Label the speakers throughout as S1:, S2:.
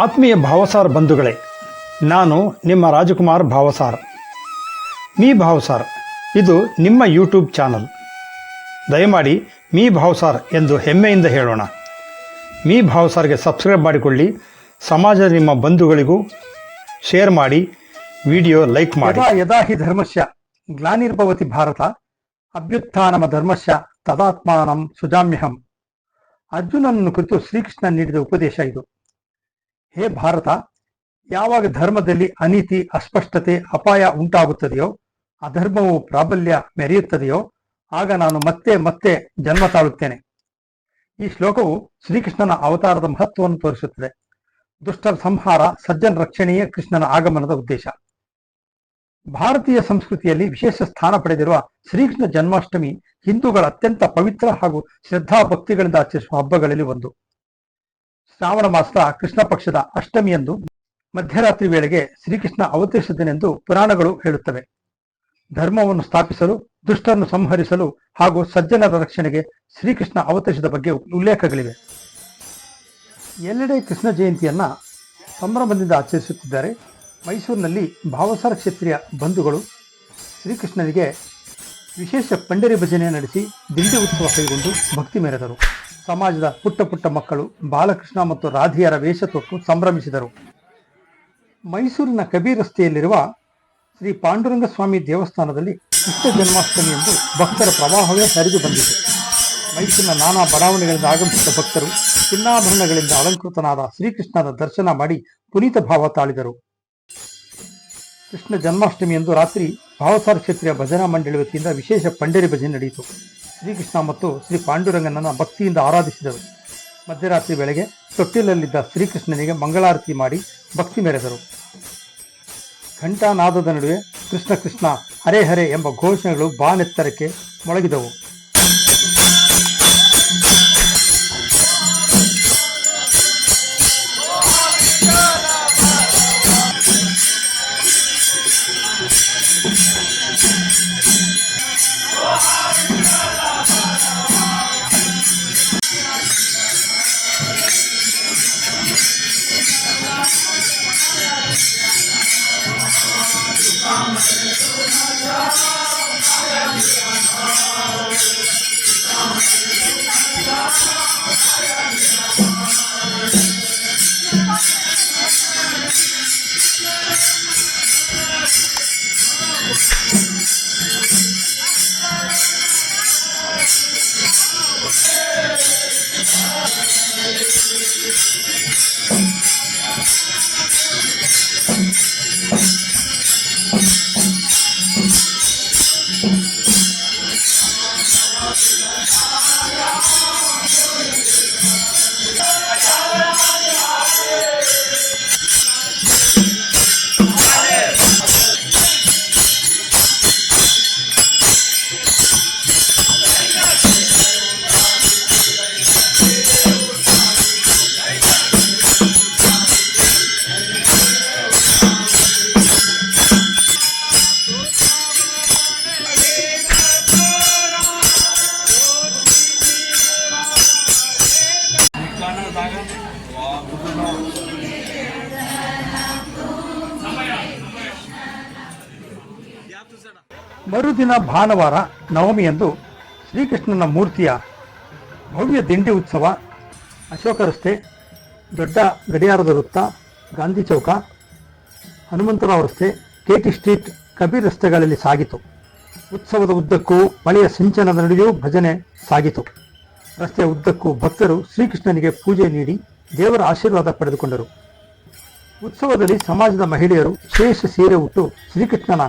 S1: ಆತ್ಮೀಯ ಭಾವಸಾರ್ ಬಂಧುಗಳೇ, ನಾನು ನಿಮ್ಮ ರಾಜಕುಮಾರ್ ಭಾವಸಾರ್. ಮೀ ಭಾವಸಾರ್, ಇದು ನಿಮ್ಮ ಯೂಟ್ಯೂಬ್ ಚಾನಲ್. ದಯಮಾಡಿ ಮೀ ಭಾವಸಾರ್ ಎಂದು ಹೆಮ್ಮೆಯಿಂದ ಹೇಳೋಣ. ಮೀ ಭಾವಸಾರ್ಗೆ ಸಬ್ಸ್ಕ್ರೈಬ್ ಮಾಡಿಕೊಳ್ಳಿ, ಸಮಾಜದ ನಿಮ್ಮ ಬಂಧುಗಳಿಗೂ ಶೇರ್ ಮಾಡಿ, ವಿಡಿಯೋ ಲೈಕ್ ಮಾಡಿ.
S2: ಯದಾ ಹಿ ಧರ್ಮಸ್ಯ, ಗ್ಲಾನಿರ್ಭವತಿ ಭಾರತ, ಅಭ್ಯುತ್ಥಾನಮ ಧರ್ಮಸ್ಯ, ತದಾತ್ಮಾನಂ ಸುಜಾಮ್ಯಹಂ. ಅರ್ಜುನನನ್ನು ಕುರಿತು ಶ್ರೀಕೃಷ್ಣ ನೀಡಿದ ಉಪದೇಶ ಇದು. ಹೇ ಭಾರತ, ಯಾವಾಗ ಧರ್ಮದಲ್ಲಿ ಅನೀತಿ, ಅಸ್ಪಷ್ಟತೆ, ಅಪಾಯ ಉಂಟಾಗುತ್ತದೆಯೋ ಅಧರ್ಮವು ಪ್ರಾಬಲ್ಯ ಮೆರೆಯುತ್ತದೆಯೋ, ಆಗ ನಾನು ಮತ್ತೆ ಮತ್ತೆ ಜನ್ಮ ತಾಳುತ್ತೇನೆ. ಈ ಶ್ಲೋಕವು ಶ್ರೀಕೃಷ್ಣನ ಅವತಾರದ ಮಹತ್ವವನ್ನು ತೋರಿಸುತ್ತದೆ. ದುಷ್ಟರ ಸಂಹಾರ, ಸಜ್ಜನ ರಕ್ಷಣೆಯೇ ಕೃಷ್ಣನ ಆಗಮನದ ಉದ್ದೇಶ. ಭಾರತೀಯ ಸಂಸ್ಕೃತಿಯಲ್ಲಿ ವಿಶೇಷ ಸ್ಥಾನ ಪಡೆದಿರುವ ಶ್ರೀಕೃಷ್ಣ ಜನ್ಮಾಷ್ಟಮಿ ಹಿಂದೂಗಳ ಅತ್ಯಂತ ಪವಿತ್ರ ಹಾಗೂ ಶ್ರದ್ಧಾ ಭಕ್ತಿಗಳಿಂದ ಆಚರಿಸುವ ಹಬ್ಬಗಳಲ್ಲಿ ಒಂದು. ಶ್ರಾವಣ ಮಾಸದ ಕೃಷ್ಣ ಪಕ್ಷದ ಅಷ್ಟಮಿಯಂದು ಮಧ್ಯರಾತ್ರಿ ವೇಳೆಗೆ ಶ್ರೀಕೃಷ್ಣ ಅವತರಿಸಿದನೆಂದು ಪುರಾಣಗಳು ಹೇಳುತ್ತವೆ. ಧರ್ಮವನ್ನು ಸ್ಥಾಪಿಸಲು, ದುಷ್ಟರನ್ನು ಸಂಹರಿಸಲು ಹಾಗೂ ಸಜ್ಜನರ ರಕ್ಷಣೆಗೆ ಶ್ರೀಕೃಷ್ಣ ಅವತರಿಸಿದ ಬಗ್ಗೆ ಉಲ್ಲೇಖಗಳಿವೆ. ಎಲ್ಲೆಡೆ ಕೃಷ್ಣ ಜಯಂತಿಯನ್ನ ಸಂಭ್ರಮದಿಂದ ಆಚರಿಸುತ್ತಿದ್ದಾರೆ. ಮೈಸೂರಿನಲ್ಲಿ ಭಾವಸಾರ ಕ್ಷೇತ್ರೀಯ ಬಂಧುಗಳು ಶ್ರೀಕೃಷ್ಣನಿಗೆ ವಿಶೇಷ ಪಂಡರಿ ಭಜನೆ ನಡೆಸಿ ದಿಂಡಿ ಉತ್ಸವ ಕೈಗೊಂಡು ಭಕ್ತಿ ಮೆರೆದರು. ಸಮಾಜದ ಪುಟ್ಟ ಪುಟ್ಟ ಮಕ್ಕಳು ಬಾಲಕೃಷ್ಣ ಮತ್ತು ರಾಧಿಯರ ವೇಷ ತೊಟ್ಟು ಸಂಭ್ರಮಿಸಿದರು. ಮೈಸೂರಿನ ಕಬೀರ್ ರಸ್ತೆಯಲ್ಲಿರುವ ಶ್ರೀ ಪಾಂಡುರಂಗ ಸ್ವಾಮಿ ದೇವಸ್ಥಾನದಲ್ಲಿ ಕೃಷ್ಣ ಜನ್ಮಾಷ್ಟಮಿ ಎಂದು ಭಕ್ತರ ಪ್ರವಾಹವೇ ಹರಿದು ಬಂದಿದೆ. ಮೈಸೂರಿನ ನಾನಾ ಬಡಾವಣೆಗಳಿಂದ ಆಗಮಿಸಿದ ಭಕ್ತರು ಚಿನ್ನಾಭರಣಗಳಿಂದ ಅಲಂಕೃತನಾದ ಶ್ರೀಕೃಷ್ಣನ ದರ್ಶನ ಮಾಡಿ ಪುನೀತ ಭಾವ ತಾಳಿದರು. ಕೃಷ್ಣ ಜನ್ಮಾಷ್ಟಮಿ ಎಂದು ರಾತ್ರಿ ಭಾವಸಾರ ಕ್ಷೇತ್ರೀಯ ಭಜನಾ ಮಂಡಳಿ ವತಿಯಿಂದ ವಿಶೇಷ ಪಂಡರಿ ಭಜನೆ ನಡೆಯಿತು. ಶ್ರೀಕೃಷ್ಣ ಮತ್ತು ಶ್ರೀ ಪಾಂಡುರಂಗನನ್ನು ಭಕ್ತಿಯಿಂದ ಆರಾಧಿಸಿದರು. ಮಧ್ಯರಾತ್ರಿ ವೇಳೆಗೆ ತೊಟ್ಟಿಲಲ್ಲಿದ್ದ ಶ್ರೀಕೃಷ್ಣನಿಗೆ ಮಂಗಳಾರತಿ ಮಾಡಿ ಭಕ್ತಿ ಮೆರೆದರು. ಘಂಟಾನಾದದ ನಡುವೆ ಕೃಷ್ಣ ಕೃಷ್ಣ ಹರೇ ಹರೇ ಎಂಬ ಘೋಷಣೆಗಳು ಬಾನೆತ್ತರಕ್ಕೆ ಮೊಳಗಿದವು. ಮರುದಿನ ಭಾನುವಾರ ನವಮಿಯಂದು ಶ್ರೀಕೃಷ್ಣನ ಮೂರ್ತಿಯ ಭವ್ಯ ದಿಂಡಿ ಉತ್ಸವ, ಅಶೋಕ ರಸ್ತೆ, ದೊಡ್ಡ ಗಡಿಯಾರದ ವೃತ್ತ, ಗಾಂಧಿ ಚೌಕ, ಹನುಮಂತರಾವ್ ರಸ್ತೆ ಕೆ ಟಿ ಸ್ಟ್ರೀಟ್, ಕಬೀರ್ ರಸ್ತೆಗಳಲ್ಲಿ ಸಾಗಿತು. ಉತ್ಸವದ ಉದ್ದಕ್ಕೂ ಮಳೆಯ ಸಿಂಚನದ ನಡುವೆಯೂ ಭಜನೆ ಸಾಗಿತು. ರಸ್ತೆಯ ಉದ್ದಕ್ಕೂ ಭಕ್ತರು ಶ್ರೀಕೃಷ್ಣನಿಗೆ ಪೂಜೆ ನೀಡಿ ದೇವರ ಆಶೀರ್ವಾದ ಪಡೆದುಕೊಂಡರು. ಉತ್ಸವದಲ್ಲಿ ಸಮಾಜದ ಮಹಿಳೆಯರು ವಿಶೇಷ ಸೀರೆ ಉಟ್ಟು ಶ್ರೀಕೃಷ್ಣನ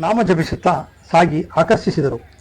S2: ನಾಮ ಜಪಿಸುತ್ತಾ ಸಾಗಿ ಆಕರ್ಷಿಸಿದರು.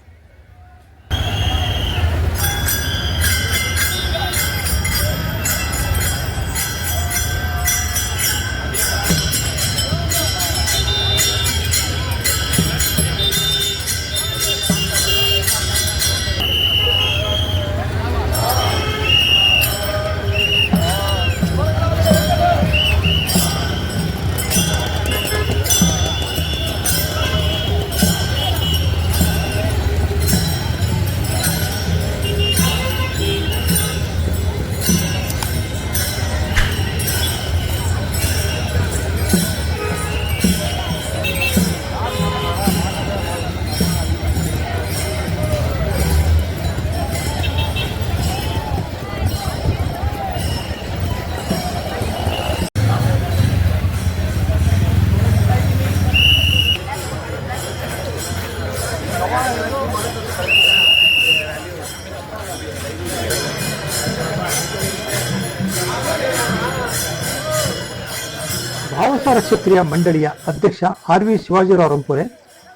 S2: ಭಾವಸಾರ ಕ್ಷತ್ರಿಯ ಮಂಡಳಿಯ ಅಧ್ಯಕ್ಷ ಆರ್ ವಿ ಶಿವಾಜಿರಾವ್ ರಂಪುರೆ,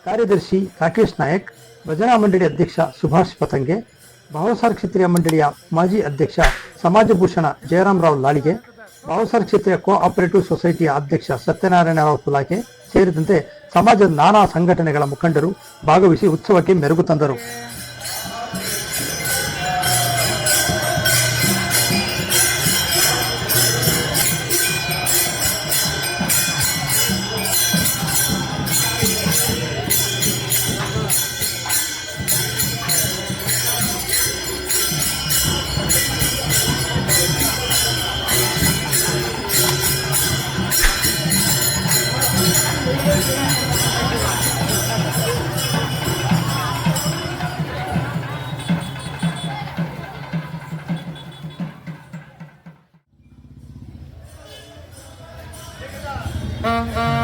S2: ಕಾರ್ಯದರ್ಶಿ ರಾಕೇಶ್ ನಾಯಕ್, ಭಜನಾ ಮಂಡಳಿ ಅಧ್ಯಕ್ಷ ಸುಭಾಷ್ ಪತಂಗೆ, ಭಾವಸಾರ ಕ್ಷೇತ್ರೀಯ ಮಂಡಳಿಯ ಮಾಜಿ ಅಧ್ಯಕ್ಷ ಸಮಾಜಭೂಷಣ ಜಯರಾಮರಾವ್ ಲಾಳಿಗೆ, ಭಾವಸಾರ ಕ್ಷೇತ್ರೀಯ ಕೋ ಆಪರೇಟಿವ್ ಸೊಸೈಟಿಯ ಅಧ್ಯಕ್ಷ ಸತ್ಯನಾರಾಯಣರಾವ್ ಪುಲಾಕೆ ಸೇರಿದಂತೆ ಸಮಾಜದ ನಾನಾ ಸಂಘಟನೆಗಳ ಮುಖಂಡರು ಭಾಗವಹಿಸಿ ಉತ್ಸವಕ್ಕೆ ಮೆರುಗು ತಂದರು.
S1: Uh-huh.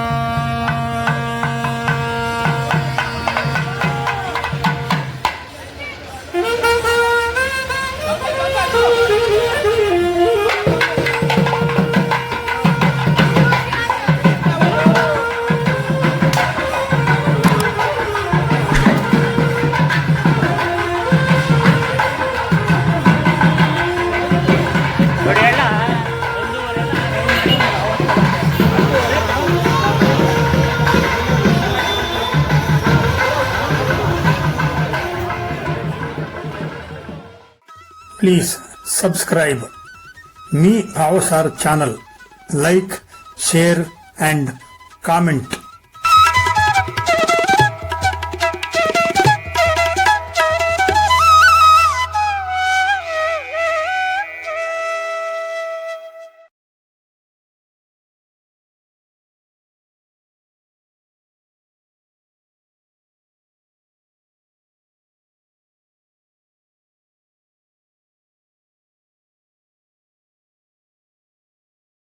S1: Please subscribe Mee Bhavsar channel. Like share and comment.